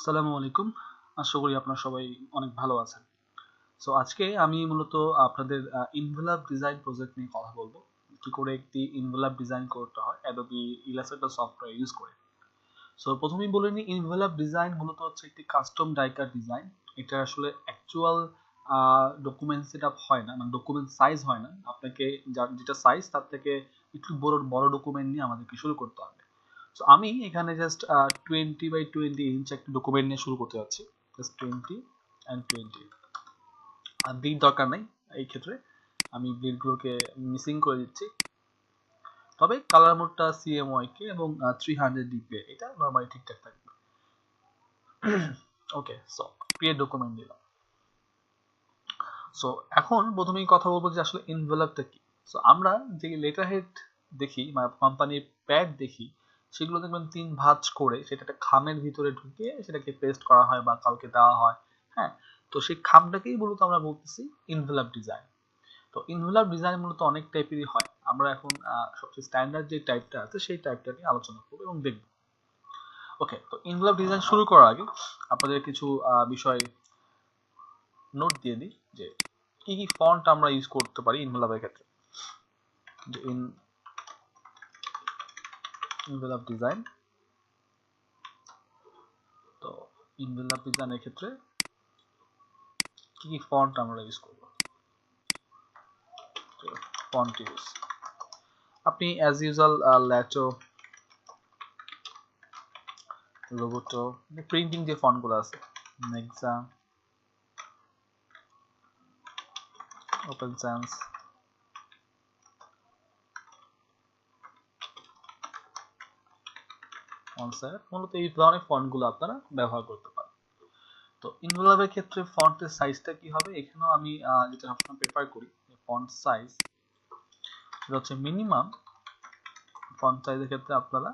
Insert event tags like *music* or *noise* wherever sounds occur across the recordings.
আসসালামু আলাইকুম। আশা করি আপনারা সবাই অনেক ভালো আছেন। সো আজকে আমি মূলত আপনাদের ইনভেলাপ ডিজাইন প্রজেক্ট নিয়ে কথা বলব। কি করে একটি ইনভেলাপ ডিজাইন করতে হয় অ্যাডোবি ইলাস্ট্রেটর সফটওয়্যার ইউজ করে। সো প্রথমেই বলে নিই ইনভেলাপ ডিজাইন মূলত হচ্ছে একটি কাস্টম ডাইকার ডিজাইন এটা আসলে অ্যাকচুয়াল ডকুমেন্ট সেট আপ হয় না মানে ডকুমেন্ট সাইজ হয় না। আপনাকে যেটা সাইজ তার থেকে একটু বড় বড় ডকুমেন্ট নিয়ে আমাদেরকে শুরু করতে হবে। সো আমি এখানে just twenty by twenty inch একটা ডকুমেন্ট নিয়ে শুরু করতে যাচ্ছি। জাস্ট টোয়েন্টি অ্যান্ড টোয়েন্টি আর ব্লিড দরকার নাই, এই ক্ষেত্রে আমি ব্লিডগুলোকে মিসিং করে দিচ্ছি। তবে কালার মোডটা সিএমওয়াই কে এবং থ্রি হান্ড্রেড ডিপি এটা নর্মালি ঠিকঠাক থাকবে। ওকে সো ক্রিয়েট ডকুমেন্ট দিলাম। সো এখন প্রথমেই কথা বলব যে আসলে এনভেলপটা কি। সো আমরা যে লেটার হেড দেখি মানে কোম্পানির প্যাড দেখি সেগুলো দেখবেন তিন ভাঁজ করে সেটা একটা খামের ভিতরে ঢুকিয়ে সেটাকে পেস্ট করা হয় বা কাউকে দেওয়া হয় হ্যাঁ? তো সেই খামটাকেই মূলত আমরা বলতেছি ইনভেলপ ডিজাইন তো ইনভেলপ ডিজাইন মূলত অনেক টাইপেরই হয়। আমরা এখন সবচেয়ে স্ট্যান্ডার্ড যে টাইপটা আছে সেই টাইপটা নিয়ে আলোচনা করব এবং দেখব। ওকে তো ইনভেলপ ডিজাইন শুরু করার আগে আপনাদের কিছু বিষয় নোট দিয়ে দিই যে কি কি ফন্ট আমরা ইউজ করতে পারি ইনভেলপের ক্ষেত্রে। যে ইন envelope ডিজাইন তো envelope ডিজাইনের ক্ষেত্রে কি কি ফন্ট আমরা ইউজ করব? ফন্ট ইউজ আপনি as usual Lato Roboto printing যে ফন্টগুলো আছে নেক্সা ওপেন সেন্স স্যার মূলত এই ধরনের ফন্টগুলো আপনারা ব্যবহার করতে পারেন। তো ইনভলভের ক্ষেত্রে ফন্টের সাইজটা কি হবে? এখানেও আমি যেটা সবসময় প্রেফার করি ফন্ট সাইজ এটা হচ্ছে মিনিমাম ফন্ট সাইজের ক্ষেত্রে আপনারা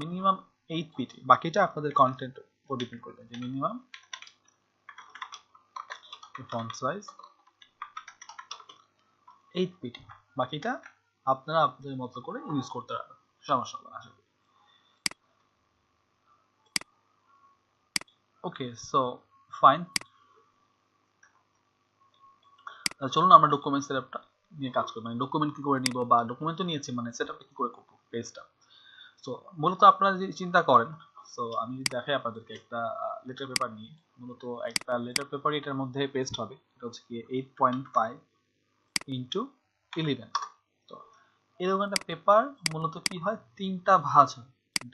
মিনিমাম এইট পিটি বাকিটা আপনাদের কন্টেন্ট উপর ডিপেন্ড করবে, যে minimum font size eight PT বাকিটা আপনারা আপনাদের মতো করে ইউজ করতে পারবেন, সমস্যা হবে করি ওকে সো ফাইন চলুন আমরা ডকুমেন্ট সেটআপটা নিয়ে কাজ করি। মানে ডকুমেন্ট কি করে নিব বা ডকুমেন্ট তো নিয়েছি মানে সেটআপটা কি করে করব পেজটা সো মূলত আপনারা যদি চিন্তা করেন সো আমি যদি দেখাই আপনাদেরকে একটা লেটার পেপার নিয়ে, মূলত একটা লেটার পেপার এটার মধ্যে পেস্ট হবে। এটা হচ্ছে কি eight point five into eleven তো, এরকম একটা পেপার মূলত কি হয়? তিনটা ভাঁজ হয়।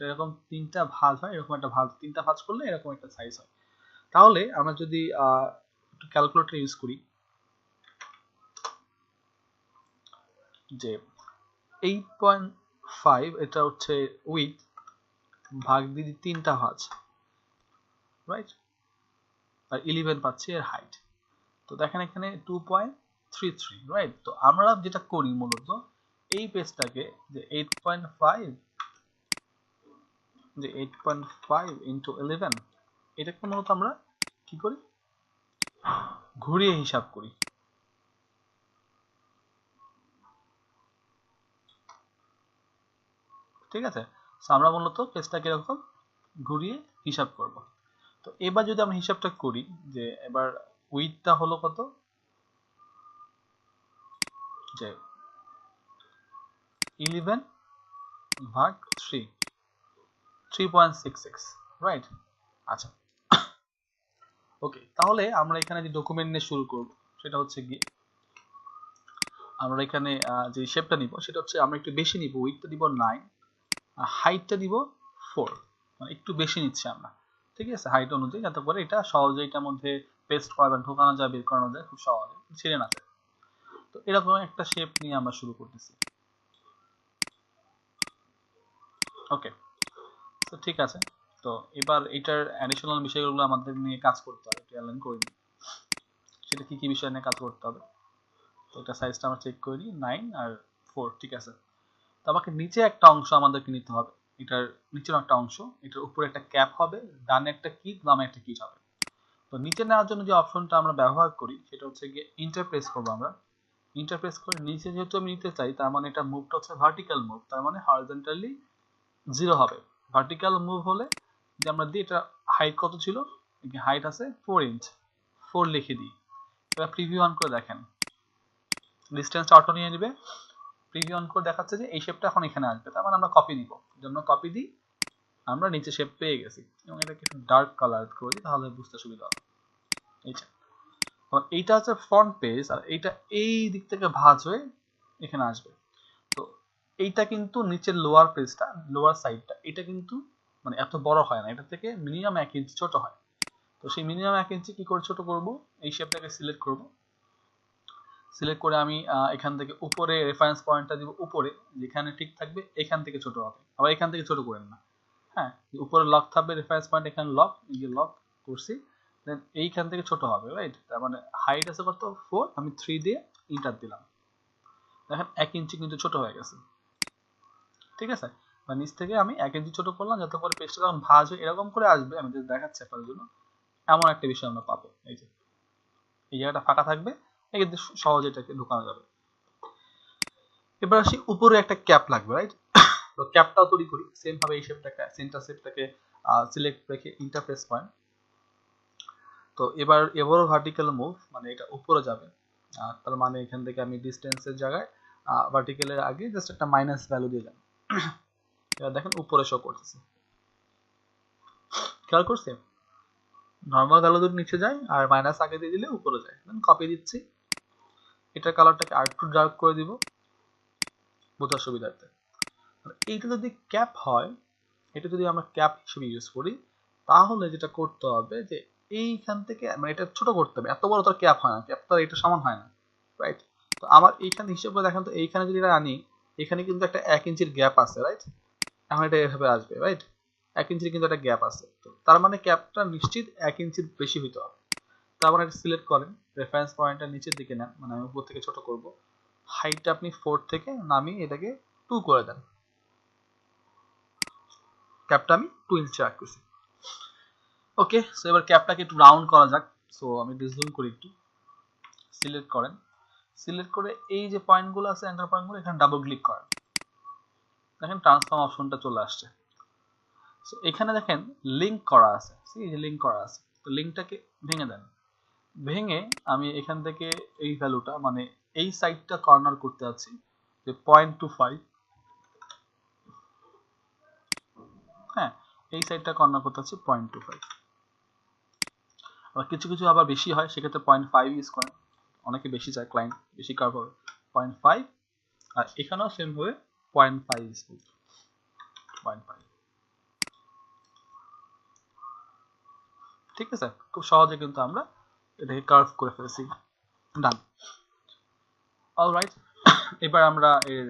এরকম তিনটা ভাঁজ হয়, এরকম একটা ভাঁজ, তিনটা ভাঁজ করলে এরকম একটা সাইজ হয়। তাহলে আমরা যদি একটু ক্যালকুলেটর ইউজ করি, যে এইট পয়েন্ট ফাইভ এটা হচ্ছে উইথ ভাগ দিদি তিনটা ভাঁজ রাইট আর ইলেভেন পাচ্ছি এর হাইট তো দেখেন এখানে two point three three right তো আমরা যেটা করি মূলত, এই পেজটাকে যে এইট পয়েন্ট ফাইভ যে eight point five into eleven এটাকে মূলত আমরা? কি করি? ঘুরিয়ে হিসাব করি। ঠিক আছে? আমরা মূলত পেজটাকে এরকম ঘুরিয়ে হিসাব করব। তো এবার যদি আমরা হিসাবটা করি, যে এবার উইথটা হলো কত? যে ইলেভেন ভাগ three three point six six right আচ্ছা। ওকে তাহলে আমরা এখানে যে ডকুমেন্ট নিয়ে শুরু করব, সেটা হচ্ছে গিয়ে আমরা এখানে যে শেপটা নিব, সেটা হচ্ছে আমরা একটু বেশি নিব উইথটা দিব নাইন আর হাইটটা দিব ফোর মানে একটু বেশি নিচ্ছি আমরা, ঠিক আছে? হাইট অনুযায়ী যাতে করে এটা সহজে এটার মধ্যে পেস্ট করা যায় ঢোকানো যায়, বের করানো যায়, খুব সহজে, ছিঁড়ে না যায়। তো এরকম একটা শেপ নিয়ে আমরা শুরু করতেছি। ওকে তো ঠিক আছে। তো এবার এটার অ্যাডিশনাল বিষয়গুলো আমাদের নিয়ে কাজ করতে হবে একটু অ্যালাইন করে নিই। সেটা কি কি বিষয় নিয়ে কাজ করতে হবে? তো এটা সাইজটা আমরা চেক করে নিই নাইন আর ফোর ঠিক আছে? তো আমাকে নিচে একটা অংশ আমাদেরকে নিতে হবে। এটার নিচের একটা অংশ, এটার উপরে একটা ক্যাপ হবে, ডানে একটা কিট বামে একটা কিট হবে। তো নিচে নেওয়ার জন্য যে অপশনটা আমরা ব্যবহার করি, সেটা হচ্ছে গিয়ে ইন্টারপ্রেস করব আমরা। ইন্টারপ্রেস করে নিচে যেহেতু আমি নিতে চাই, তার মানে এটা মুভটা হচ্ছে ভার্টিক্যাল মুভ তার মানে হরিজন্টালি জিরো হবে। ভার্টিক্যাল মুভ হলে যে আমরা দিই, এটা হাইট কত ছিল? হাইট আছে ফোর ইঞ্চ ফোর লিখে দিই। এবার প্রিভিউ অন করে দেখেন। ডিস্টেন্স অটো নিয়ে নেবে। প্রিভিউ অন করে দেখাচ্ছে যে এই শেপটা এখন এখানে আসবে। তার মানে আমরা কপি নিব। জন্য কপি দিই, আমরা নিচে শেপ পেয়ে গেছি। এবং এটাকে একটু ডার্ক কালার করে দিই, তাহলে বুঝতে সুবিধা হবে। এইটা এইটা হচ্ছে ফ্রন্ট পেজ আর এইটা এই দিক থেকে ভাঁজ হয়ে এখানে আসবে। এইটা কিন্তু নিচের লোয়ার পেজটা লোয়ার সাইডটা এটা কিন্তু মানে এত বড় হয় না। এটা থেকে মিনিমাম এক ইঞ্চি ছোট হয়। তো সেই মিনিমাম এক ইঞ্চি কি করে ছোট করব? এই শেপটাকে সিলেক্ট করব। সিলেক্ট করে আমি এখান থেকে উপরে রেফারেন্স পয়েন্টটা দিব উপরে, যেখানে ঠিক থাকবে এখান থেকে ছোট হবে। আবার এখান থেকে ছোট করেন না। হ্যাঁ উপরে লক থাকবে রেফারেন্স পয়েন্ট এখানে লক যে লক করছি দেন এইখান থেকে ছোট হবে রাইট তার মানে হাইট আছে কত? ফোর আমি থ্রি দিয়ে ইন্টার দিলাম। দেখেন, এক ইঞ্চি কিন্তু ছোট হয়ে গেছে। ঠিক আছে? বা নিচ থেকে আমি এক ইঞ্চি ছোট করলাম যাতে করে পেস্টটা যখন ভাজ হয় এরকম করে আসবে, আমি যদি দেখাচ্ছি আপনাদের জন্য। এমন একটা বিষয় আমরা পাবো। এই যে, এই জায়গাটা ফাঁকা থাকবে এক্ষেত্রে সহজে এটাকে ঢুকানো যাবে। এবার আসি, উপরে একটা ক্যাপ লাগবে রাইট *coughs* তো ক্যাপটাও তৈরি করি। সেম ভাবে এই শেপটাকে সেন্টার শেপটাকে সিলেক্ট রেখে ইন্টারফেস পয়েন্ট তো এবার, এবারও ভার্টিক্যাল মুভ মানে এটা উপরে যাবে। তার মানে এখান থেকে আমি ডিস্টেন্সের জায়গায় ভার্টিক্যালের আগে জাস্ট একটা মাইনাস ভ্যালু দিলাম এবার দেখেন উপরে শো করতেছে। খেয়াল করছে? নর্মাল ভ্যালু যদি নিচে যায় আর মাইনাস আগে দিয়ে দিলে উপরে যায়। কপি দিচ্ছি। এটার কালারটাকে আর একটু ডার্ক করে দিব, বোঝার সুবিধার্থে। এইটা যদি ক্যাপ হয়, এটা যদি আমরা ক্যাপ হিসেবে ইউজ করি, তাহলে যেটা করতে হবে যে এইখান থেকে মানে এটা ছোট করতে হবে। এত বড় তো ক্যাপ হয় না। ক্যাপ তো এটা সমান হয় না রাইট তো আমার এইখানে হিসেবে দেখেন তো, এইখানে যদি এটা আনি এখানে কিন্তু একটা এক ইঞ্চির গ্যাপ আছে রাইট এখন এটা এভাবে আসবে রাইট এক ইঞ্চির কিন্তু একটা গ্যাপ আছে। তো তার মানে ক্যাপটা নিশ্চিত এক ইঞ্চির বেশি হইতে হবে। তারপর এটা সিলেক্ট করেন রেফারেন্স পয়েন্টটা নিচের দিকে নেন মানে আমি উপর থেকে ছোট করব। হাইটটা আপনি ফোর থেকে নামিয়ে এটাকে টু করে দেন। ক্যাপটা আমি টু ইঞ্চি রাখতেছি ওকে সো এবার ক্যাপটাকে একটু রাউন্ড করা যাক। সো আমি ডিজুম করি একটু। সিলেক্ট করেন। সিলেক্ট করে এই যে পয়েন্টগুলো আছে অ্যাঙ্কার পয়েন্টগুলো এখানে ডাবল ক্লিক করেন। দেখেন ট্রান্সফর্ম অপশনটা চলে আসছে। সো এখানে দেখেন লিংক করা আছে। এই যে লিংক করা আছে। তো লিংকটাকে ভেঙে দেন। ভেঙে আমি এখান থেকে এই ভ্যালুটা মানে এই সাইডটা কর্নার করতে আছি যে পয়েন্ট টু ফাইভ হ্যাঁ এই সাইডটা কর্নার করতে আছি পয়েন্ট টু ফাইভ আবার কিছু কিছু আবার বেশি হয়, সেক্ষেত্রে পয়েন্ট ফাইভ ইউজ করেন। অনেকে বেশি চায় ক্লায়েন্ট বেশি কার্ভ হবে পয়েন্ট ফাইভ আর এখানেও সেম হবে পয়েন্ট ফাইভ করবে পয়েন্ট ফাইভ ঠিক আছে? খুব সহজে কিন্তু আমরা এটাকে কার্ভ করে ফেলেছি। ডান অলরাইট এবার আমরা এর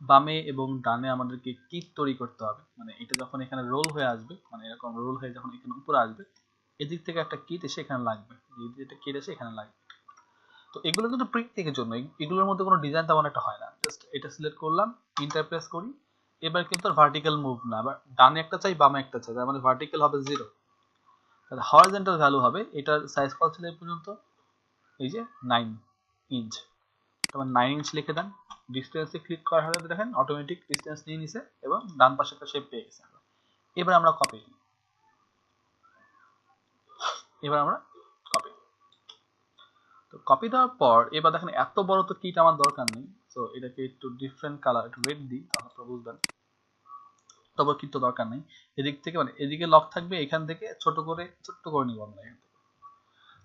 বামে এবং ডানে আমাদেরকে কিট তৈরি করতে হবে। মানে এটা যখন এখানে রোল হয়ে আসবে মানে এরকম রোল হয়ে যখন এখানে উপরে আসবে এদিক থেকে একটা কিট এসে এখানে লাগবে। যেটা কিট এসে এখানে লাগবে। তো এগুলো কিন্তু প্রিন্ট থেকে জন্য এগুলোর মধ্যে কোনো ডিজাইন তেমন একটা হয় না। জাস্ট এটা সিলেক্ট করলাম ইন্টার প্রেস করি। এবার কিন্তু আর ভার্টিক্যাল মুভ না। এবার ডানে একটা চাই, বামে একটা চাই। তার মানে ভার্টিক্যাল হবে জিরো তাহলে হরিজন্টাল ভ্যালু হবে, এটার সাইজ কত ছিল এই পর্যন্ত? এই যে নাইন ইঞ্চ তারপর নাইন ইঞ্চ লিখে দেন। ডিস্টেন্সে ক্লিক করার সাথে দেখেন অটোমেটিক ডিস্টেন্স নিয়ে নিছে এবং ডান পাশে একটা শেপ পেয়ে গেছে। এবার আমরা কপি এবার আমরা কপি তো কপি দেওয়ার পর, এবার দেখেন এত বড় তো কিট আমার দরকার নেই। তো এটাকে একটু ডিফারেন্ট কালার একটু রেড দিই, তাহলে আপনারা বুঝবেন। তবে কিট তো দরকার নেই। এদিক থেকে মানে এদিকে লক থাকবে, এখান থেকে ছোট করে, ছোট্ট করে নিব আমরা এখান থেকে।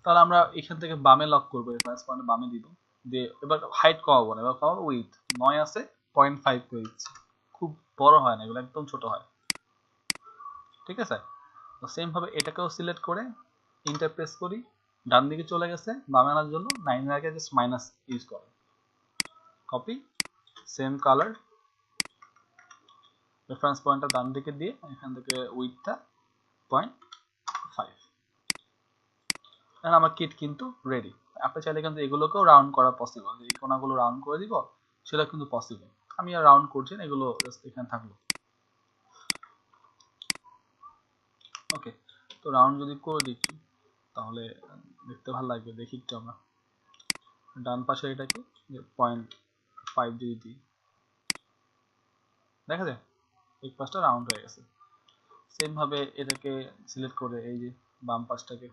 তাহলে আমরা এখান থেকে বামে লক করব রেফারেন্স পয়েন্ট বামে দিব। দিয়ে এবার হাইট কমাবো না, এবার কমাবো উইথ নয় আছে পয়েন্ট ফাইভ করে দিচ্ছি। খুব বড় হয় না, এগুলো একদম ছোট হয়। ঠিক আছে? তো সেম ভাবে এটাকেও সিলেক্ট করে ইন্টারপ্রেস করি, ডান দিকে চলে গেছে, বামে আনার জন্য নাইন আগে জাস্ট মাইনাস ইউজ করো। কপি সেম কালার রেফারেন্স পয়েন্টটা ডান দিকে দিয়ে, এখান থেকে উইথটা পয়েন্ট ফাইভ আমার কিট কিন্তু রেডি আপনি চাইলে কিন্তু এগুলোকেও রাউন্ড করা পসিবল এই কোনাগুলো রাউন্ড করে দিব, সেটা কিন্তু পসিবল আমি আর রাউন্ড করছি না, এগুলো এখানে থাকল। ওকে তো রাউন্ড যদি করে দিচ্ছি তাহলে দেখতে ভালো লাগবে, দেখি একটু আমরা। ডান পাশে এটাকে পয়েন্ট ফাইভ যদি দিই দেখা যায় এই পাশটা রাউন্ড হয়ে গেছে। সেম ভাবে এটাকে সিলেক্ট করে এই যে বাম পাশটাকে।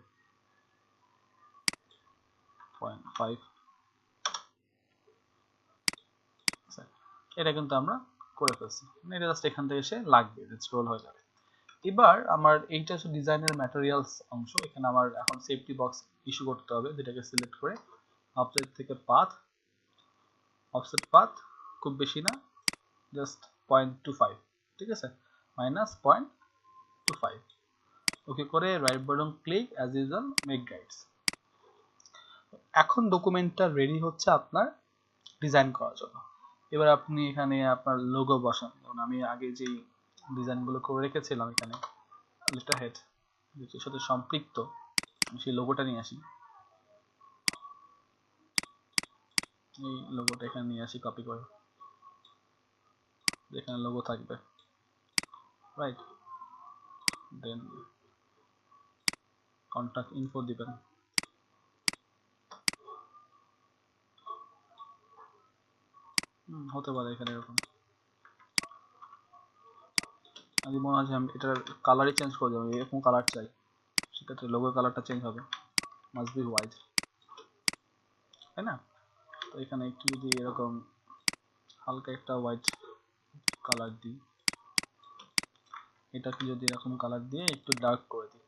ফাইভ এটা কিন্তু আমরা করে ফেলছি। মানে এটা জাস্ট এখান থেকে এসে লাগবে স্ক্রোল হয়ে যাবে। এবার আমার এইটা হচ্ছে ডিজাইনের ম্যাটেরিয়ালস অংশ। এখানে আমার এখন সেফটি বক্স ইস্যু করতে হবে, যেটাকে সিলেক্ট করে অফসেট থেকে পাথ অফসেট পাথ খুব বেশি না জাস্ট পয়েন্ট টু ফাইভ ঠিক আছে? Minus point two five okay করে right button click as usual make guides এখন ডকুমেন্টটা রেডি হচ্ছে আপনার ডিজাইন করার জন্য। এবার আপনি এখানে আপনার লোগো বসান। যেমন আমি আগে যেই ডিজাইনগুলো করে রেখেছিলাম এখানে। লেটার হেড যেটির সাথে সম্পৃক্ত সেই লোগোটা নিয়ে আসি। এই লোগোটা এখানে নিয়ে আসি কপি করে। যেখানে লোগো থাকবে। রাইট দেন কন্ট্যাক্ট ইনফো দিবেন। হতে পারে এখানে এরকম। আমি মনে হয় আমি এটার কালারই চেঞ্জ করে দেবো এরকম কালার চাই। সেক্ষেত্রে লোগোর কালারটা চেঞ্জ হবে। মাস্ট বি হোয়াইট তাই না? তো এখানে একটু যদি এরকম হালকা একটা হোয়াইট কালার দিই, এটাকে যদি এরকম কালার দিয়ে একটু ডার্ক করে দিই।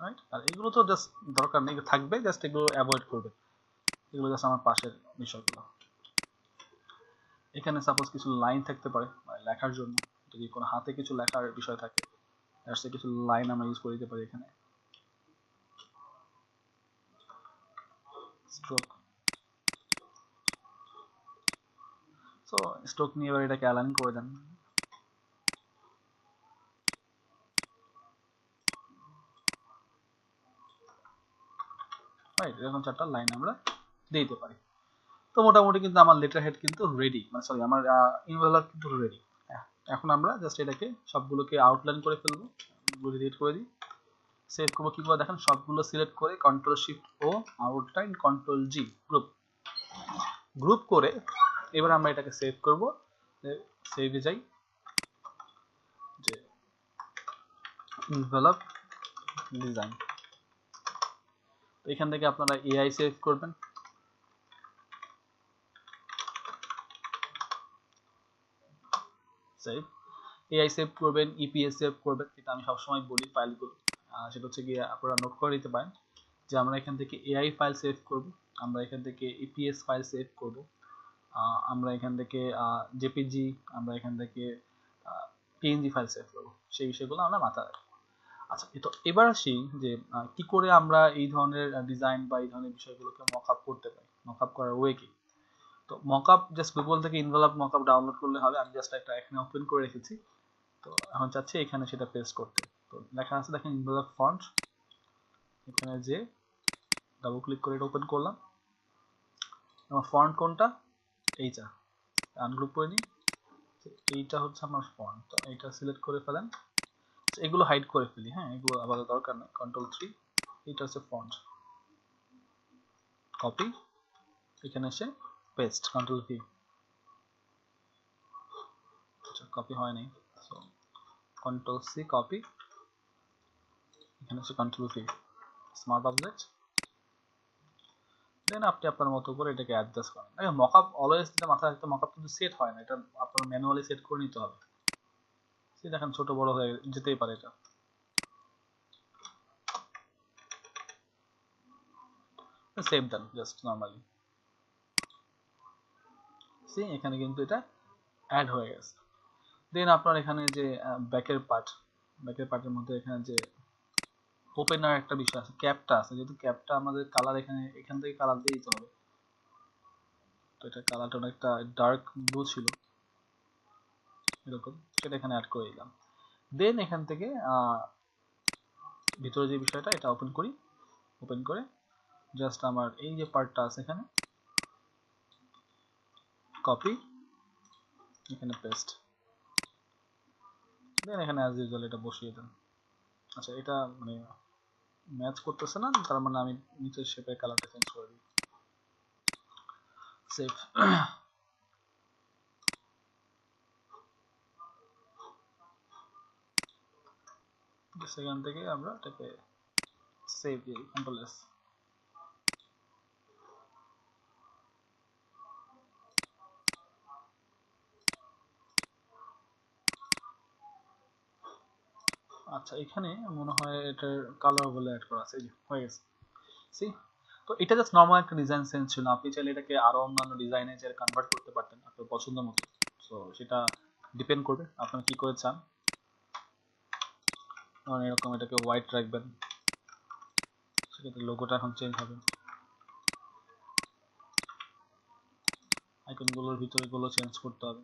রাইট আর এগুলো তো জাস্ট দরকার নেই, থাকবে জাস্ট এগুলো অ্যাভয়েড করবে। এগুলো জাস্ট আমার পাশের বিষয়গুলো। এখানে সাপোজ কিছু লাইন থাকতে পারে মানে লেখার জন্য। যদি কোনো হাতে কিছু লেখার বিষয় থাকে সে কিছু লাইন আমরা ইউজ করে দিতে পারি এখানে। স্ট্রোক সো স্ট্রোক নিয়ে এবার এটাকে অ্যালাইন করে দেন। রাইট এরকম চারটা লাইন আমরা দিতে পারি। তো মোটামুটি কিন্তু আমার লেটার হেড কিন্তু রেডি মানে সরি আমার ইনভেলপ কিন্তু রেডি এখন আমরা জাস্ট এটাকে সবগুলোকে আউটলাইন করে ফেলব। ডিলিট করে দিই। সেভ করব, কি করে দেখেন, সবগুলো সিলেক্ট করে control shift O outline control G group group করে এবার আমরা এটাকে সেভ করব। সেভে যাই। যে ইনভেলপ ডিজাইন এখান থেকে আপনারা এআই সেভ করবেন। সেভ এআই সেভ করবেন ইপিএস সেভ করবেন, যেটা আমি সবসময় বলি ফাইলগুলো সেটা হচ্ছে গিয়ে আপনারা নোট করে নিতে পারেন যে আমরা এখান থেকে এআই ফাইল সেভ করব, আমরা এখান থেকে ইপিএস ফাইল সেভ করব আমরা এখান থেকে জেপিজি আমরা এখান থেকে পিএনজি ফাইল সেভ করব। সেই বিষয়গুলো আমরা মাথায় রাখব। আচ্ছা তো এবার আসি যে কি করে আমরা এই ধরনের ডিজাইন বা এই ধরনের বিষয়গুলোকে মক আপ করতে পারি? মক আপ করার ওয়ে কি? তো মকআপ জাস্ট গুগল থেকে ইনভেলপ মকআপ ডাউনলোড করলে হবে। আমি জাস্ট একটা এখানে ওপেন করে রেখেছি। তো এখন চাচ্ছি এখানে সেটা পেস্ট করতে। তো লেখা আছে দেখেন ইনভেলপ ফন্ট এখানে যে ডাবল ক্লিক করে এটা ওপেন করলাম। আমার ফন্ট কোনটা? এইটা। আনগ্রুপ করে নিই। এইটা হচ্ছে আমার ফন্ট তো এইটা সিলেক্ট করে ফেলেন। এগুলো হাইড করে ফেলি হ্যাঁ? এগুলো আবার দরকার নেই। কন্ট্রোল থ্রি এইটা হচ্ছে ফন্ট কপি এখানে এসে পেস্ট কন্ট্রোল ভি কপি হয়নি সো কন্ট্রোল সি কপি এখানে হচ্ছে control V smart object then আপনি আপনার মতো করে এটাকে অ্যাডজাস্ট করেন। দেখেন মকআপ অলওয়েজ যেটা মাথায় রাখতে মকআপ কিন্তু সেট হয় না, এটা আপনার ম্যানুয়ালি সেট করে নিতে হবে। সে দেখেন ছোট বড় হয়ে যেতেই পারে এটা। Save done just normally see এখানে কিন্তু এটা অ্যাড হয়ে গেছে। দেন আপনার এখানে যে ব্যাকের পার্ট ব্যাকের পার্টের মধ্যে এখানে যে ওপেনার একটা বিষয় আছে ক্যাপটা আছে। যেহেতু ক্যাপটা আমাদের কালার এখানে, এখান থেকে কালার দিয়ে দিতে হবে। তো এটা কালারটা অনেকটা ডার্ক ব্লু ছিল। এরকম, সেটা এখানে অ্যাড করে দিলাম। দেন এখান থেকে ভিতরে যে বিষয়টা, এটা ওপেন করি। ওপেন করে জাস্ট আমার এই যে পার্টটা আছে এখানে কপি এখানে পেস্ট দেন এখানে অ্যাজ ইউজুয়াল এটা বসিয়ে দেন। আচ্ছা এটা মানে ম্যাচ করতেছে না, তার মানে আমি নিচের শেপে কালারটা চেঞ্জ করে দিই। সেভ সেখান থেকে আমরা এটাকে সেভ দিই কন্ট্রোল এস আচ্ছা এখানে মনে হয় এটার কালার বলে অ্যাড করা আছে, এই যে, হয়ে গেছে। সি তো এটা জাস্ট নর্মাল একটা ডিজাইন সেন্স ছিল। আপনি চাইলে এটাকে আরও অন্যান্য ডিজাইনে চাইলে কনভার্ট করতে পারতেন আপনার পছন্দ মতো। সো সেটা ডিপেন্ড করবে আপনার কি করে চান। ধরেন এরকম এটাকে হোয়াইট রাখবেন। সেক্ষেত্রে লোগোটা এখন চেঞ্জ হবে। আইকনগুলোর ভিতরে গুলো চেঞ্জ করতে হবে।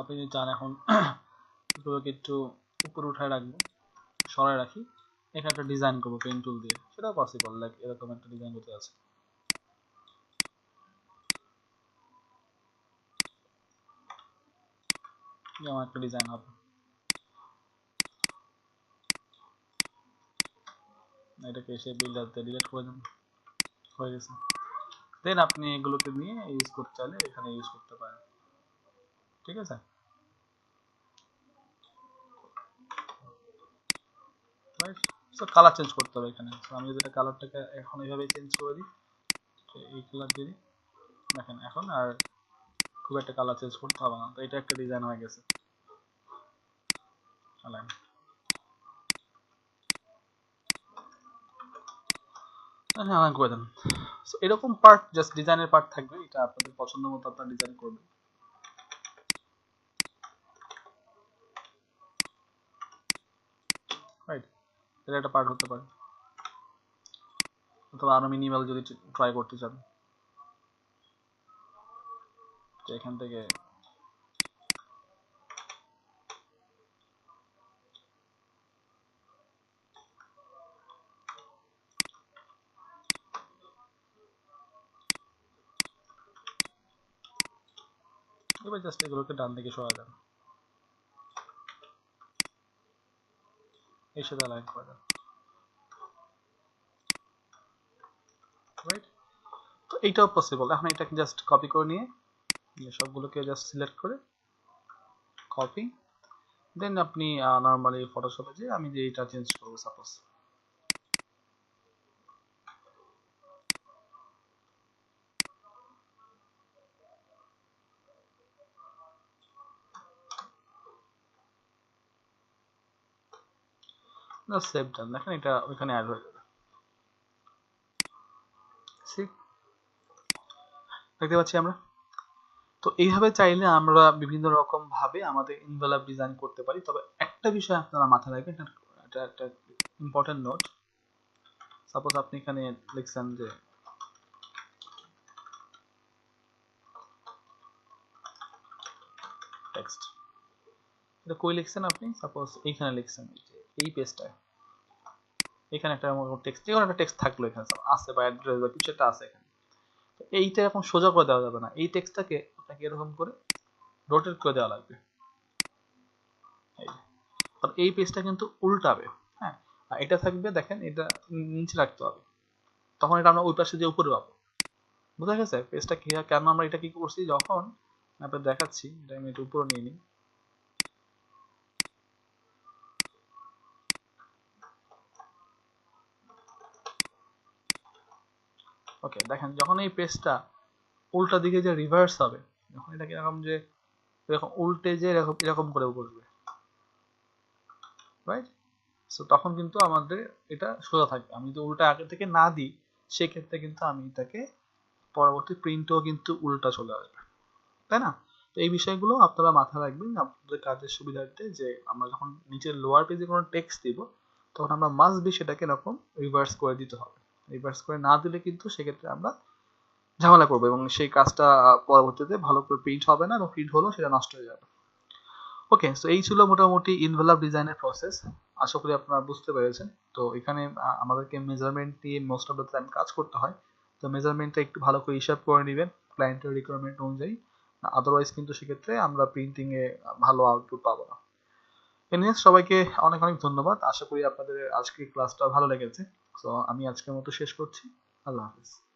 আপনি যদি চান এখন এগুলোকে একটু উপরে উঠায় রাখব সরাই রাখি, এখানে একটা ডিজাইন করব পেন টুল দিয়ে। সেটাও পসিবল লাইক এরকম একটা ডিজাইন করতে আছে। যেমন একটা ডিজাইন হবে। এটাকে এসে বিল্ডারতে ডিলিট করে দেন হয়ে গেছে। দেন আপনি এগুলোকে নিয়ে ইউজ করতে চাইলে এখানে ইউজ করতে পারেন। ঠিক আছে? কালার চেঞ্জ করতে হবে এখানে। আমি যদি কালারটাকে এখন এইভাবে চেঞ্জ করে দিই এই কালার দিয়ে দেখেন এখন আর খুব একটা কালার চেঞ্জ করতে হবে না। তো এটা একটা ডিজাইন হয়ে গেছে। হ্যাঁ এরকম পার্ট জাস্ট ডিজাইনের পার্ট থাকবে, এটা আপনাদের পছন্দ মতো আপনারা ডিজাইন করবেন। রাইট এটা একটা পার্ট হতে পারে। অথবা আরও মিনিমাল যদি ট্রাই করতে চান। এখান থেকে এবার জাস্ট এগুলোকে ডান দিকে সরা দেন অ্যালাইন করে দেন রাইট তো এইটাও পসিবল এখন এটাকে কপি করে নিয়ে সবগুলোকে জাস্ট সিলেক্ট করে কপি দেন আপনি নর্মালি ফটোশপে যে আমি যে এটা চেঞ্জ করব সাপোজ সেভ ডান দেখেন এটা ওইখানে অ্যাড হয়ে দেখতে পাচ্ছি আমরা? তো এইভাবে চাইলে আমরা বিভিন্ন রকম ভাবে আমাদের ডিজাইন করতে পারি। তবে একটা বিষয় আপনারা মাথায় রাখবেন, এটা একটা ইম্পর্টেন্ট নোট সাপোজ আপনি এখানে লিখছেন যে টেক্সট এটা কই লিখছেন আপনি? সাপোজ এইখানে লিখছেন এই পেজটায় এখানে একটা টেক্সট কোনো একটা টেক্সট থাকল এখানে আছে বা অ্যাড্রেস বা কিছু একটা আছে এখানে। তো এইটা এখন সোজা করে দেওয়া যাবে না। এই টেক্সটটাকে আপনাকে এরকম করে রোটেট করে দেওয়া লাগবে। কারণ এই পেজটা কিন্তু উল্টাবে হ্যাঁ? আর এটা থাকবে, দেখেন, এটা নিচে রাখতে হবে। তখন এটা আমরা ওই পাশে দিয়ে উপরে পাবো। বুঝা গেছে? পেজটা কি, কেন আমরা এটা কি করছি? যখন আপনার দেখাচ্ছি, এটা আমি একটু উপরে নিয়ে নিই। ওকে দেখেন, যখন এই পেজটা উল্টা দিকে যে রিভার্স হবে যখন এটাকে এরকম যে, এরকম উল্টে যে এরকম করে বসবে। রাইট সো তখন কিন্তু আমাদের এটা সোজা থাকবে। আমি যদি উল্টা আগে থেকে না দিই, সেক্ষেত্রে কিন্তু আমি এটাকে পরবর্তী প্রিন্টও কিন্তু উল্টা চলে আসবে। তাই না? তো এই বিষয়গুলো আপনারা মাথায় রাখবেন, আপনাদের কাজের সুবিধার্থে যে, আমরা যখন নিচের লোয়ার পেজে কোনো টেক্সট দিব, তখন আমরা মাস্ট বি সেটাকে এরকম রিভার্স করে দিতে হবে। রিভার্স করে না দিলে কিন্তু সেক্ষেত্রে আমরা ঝামেলা করব এবং সেই কাজটা পরবর্তীতে ভালো করে প্রিন্ট হবে না এবং প্রিন্ট হলেও সেটা নষ্ট হয়ে যাবে। ওকে সো এই ছিল মোটামুটি ইনভেলপ ডিজাইনের প্রসেস আশা করি আপনারা বুঝতে পেরেছেন। তো এখানে আমাদেরকে মেজারমেন্ট দিয়ে মোস্ট অফ দ্য টাইম কাজ করতে হয়। তো মেজারমেন্টটা একটু ভালো করে হিসাব করে নেবেন ক্লায়েন্টের রিকোয়ারমেন্ট অনুযায়ী। আদারওয়াইজ কিন্তু সেক্ষেত্রে আমরা প্রিন্টিংয়ে ভালো আউটপুট পাবো না। এনিওয়েজ সবাইকে অনেক অনেক ধন্যবাদ। আশা করি আপনাদের আজকের ক্লাসটা ভালো লেগেছে। সো আমি আজকের মতো শেষ করছি। আল্লাহ হাফিজ।